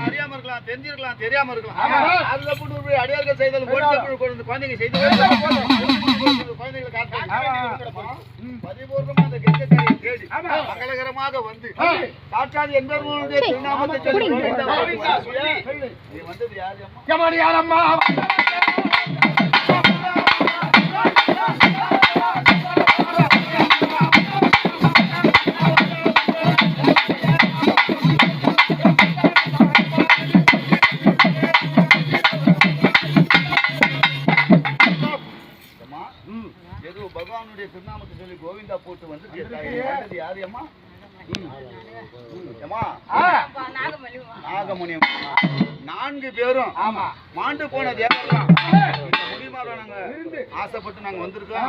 அறியாம இருக்கலாம் தெரிஞ்சிருக்கலாம் தெரியாம இருக்கலாம். அதுல போட்டு அடியார்கள் செய்தல் ஓடிட்டு கொண்டு வந்து குழந்தைங்க செய்து பரிபூர்ணமா அந்த கெட்டக்காரியை தேடி மங்களகரமாக வந்து சாட்சாத் என்பவர்களுடைய திருநாமத்தை சொல்லி நீ வந்தது யாரு அம்மா? போட்டு வந்து யாரு அம்மா அம்மா நாகமணி அம்மா. நான்கு பேரும். ஆமா. மாண்டு போன தேவரெல்லாம் ஆசைப்பட்டு நாங்க வந்திருக்கோம்.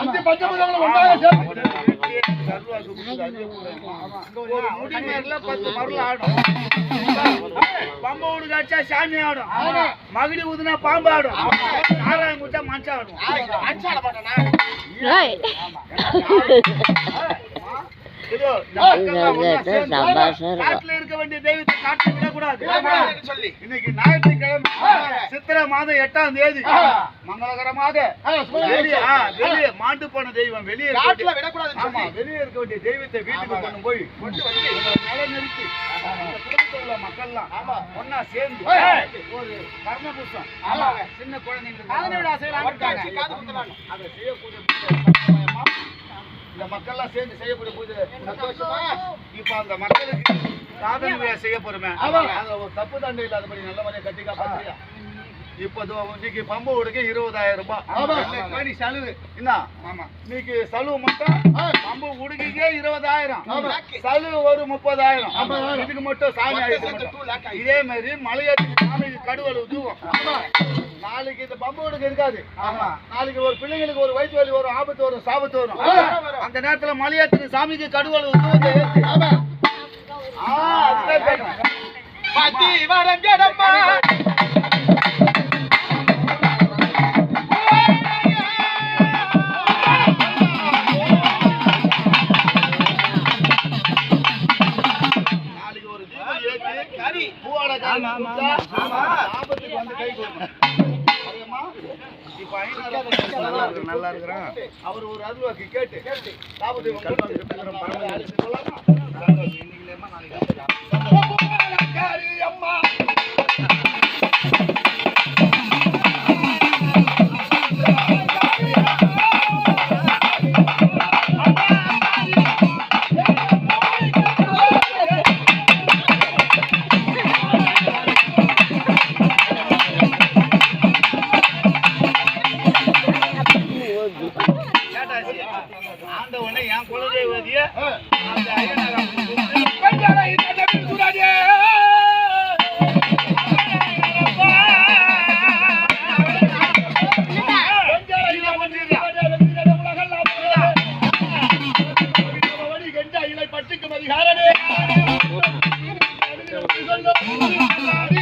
பத்து மருள் ஆடும். ஊடு காய்ச்சா சாமி ஆடும். மகிடி ஊதுனா பாம்பு ஆடும். நாராயண குச்சா மனுஷன் ஆடும். இருக்க வேண்டிய தெய்வத்தை காட்டுல விடக்கூடாது விடக்கூடாதுன்னு சொல்லி. இன்னைக்கு ஞாயிற்றுக்கிழமை சித்திரை மாதம் எட்டாம் தேதி மங்களகரமாக வெளியே மாண்டு போன தெய்வம் வெளியே காட்டுல விடக்கூடாதுன்னு ஆமா சொல்லி. வெளியே இருக்க வேண்டிய தெய்வத்தை வீட்டுக்கு. கொண்டு போய் கொண்டு வந்து நிலை நிறுத்தி குடும்பத்தில் உள்ள மக்கள்லாம் ஆமா. ஒண்ணா சேர்ந்து. ஒரு ஆமாங்க. சின்ன குழந்தைங்களுக்கு. அதை செய்யக்கூடிய? இந்த மக்கள்லாம் சேர்ந்து செய்யக்கூடிய பூஜை சந்தோஷமா? இப்ப அந்த மக்களுக்கு சாதனை விழா செய்ய போறோமே ஒரு தப்பு தண்டை இல்லாதபடி நல்ல முறையை கட்டி இப்ப இதோ இன்னைக்கு பம்பு உடுக்க இருபதாயிரம் ரூபாய் செலவு என்ன ஆமா. இன்னைக்கு செலவு மட்டும். பம்பு உடுக்கிக்கே இருபதாயிரம். செலவு ஒரு முப்பதாயிரம். இதுக்கு மட்டும் சாமி. இதே மாதிரி மலையாத்துக்கு சாமிக்கு கடுவல் தூவும். நாளைக்கு இந்த பம்பு உடுக்க இருக்காது ஆமா. நாளைக்கு ஒரு பிள்ளைங்களுக்கு ஒரு வயிற்று வலி வரும் ஆபத்து வரும் சாபத்து வரும். அந்த நேரத்துல மலையாத்துக்கு சாமிக்கு கடுவல் தூவத்தை. ஆ, அதுதான் கேட்டேன். நல்லா இருக்கு, நல்லா இருக்கிறான். அவர் ஒரு அருள்வாக்கு கேட்டு. பரவாயில்லை. சொல்லலாமா? நாளைக்கு மதிகாரனே. சொல்லும்